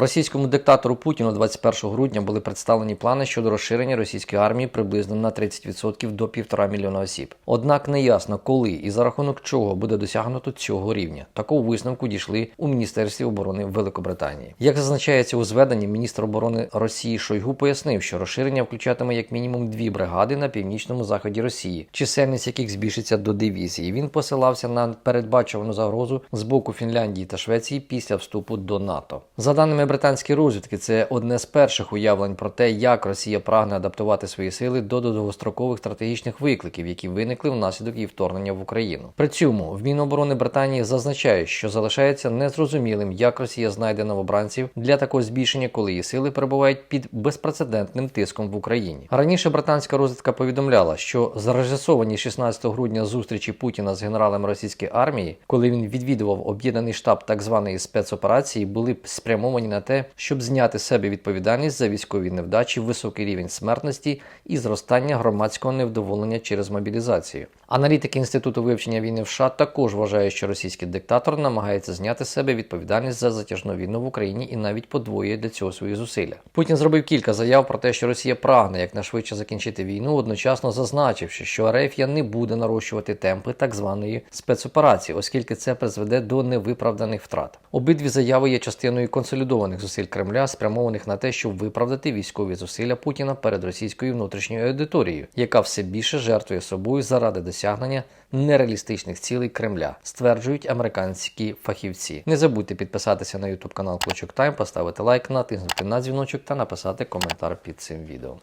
Російському диктатору Путіну 21 грудня були представлені плани щодо розширення російської армії приблизно на 30% до півтора мільйона осіб. Однак неясно, коли і за рахунок чого буде досягнуто цього рівня. Такого висновку дійшли у Міністерстві оборони Великобританії. Як зазначається у зведенні, міністр оборони Росії Шойгу пояснив, що розширення включатиме як мінімум дві бригади на північному заході Росії, чисельність яких збільшиться до дивізії. Він посилався на передбачувану загрозу з боку Фінляндії та Швеції після вступу до НАТО. За даними британської розвідки, це одне з перших уявлень про те, як Росія прагне адаптувати свої сили до довгострокових стратегічних викликів, які виникли внаслідок її вторгнення в Україну. При цьому в Міноборони Британії зазначають, що залишається незрозумілим, як Росія знайде новобранців для такого збільшення, коли її сили перебувають під безпрецедентним тиском в Україні. Раніше британська розвідка повідомляла, що зарежисовані 16 грудня зустрічі Путіна з генералами російської армії, коли він відвідував об'єднаний штаб так званої спецоперації, були спрямовані на те, щоб зняти себе відповідальність за військові невдачі, високий рівень смертності і зростання громадського невдоволення через мобілізацію. Аналітики інституту вивчення війни в США також вважають, що російський диктатор намагається зняти себе відповідальність за затяжну війну в Україні і навіть подвоює для цього свої зусилля. Путін зробив кілька заяв про те, що Росія прагне якнайшвидше закінчити війну, одночасно зазначивши, що Арефія не буде нарощувати темпи так званої спецоперації, оскільки це призведе до невиправданих втрат. Обидві заяви є частиною консолідованих зусиль Кремля, спрямованих на те, щоб виправдати військові зусилля Путіна перед російською внутрішньою аудиторією, яка все більше жертвує собою заради досягнення нереалістичних цілей Кремля, стверджують американські фахівці. Не забудьте підписатися на YouTube канал Клочок Тайм, поставити лайк, натиснути на дзвіночок та написати коментар під цим відео.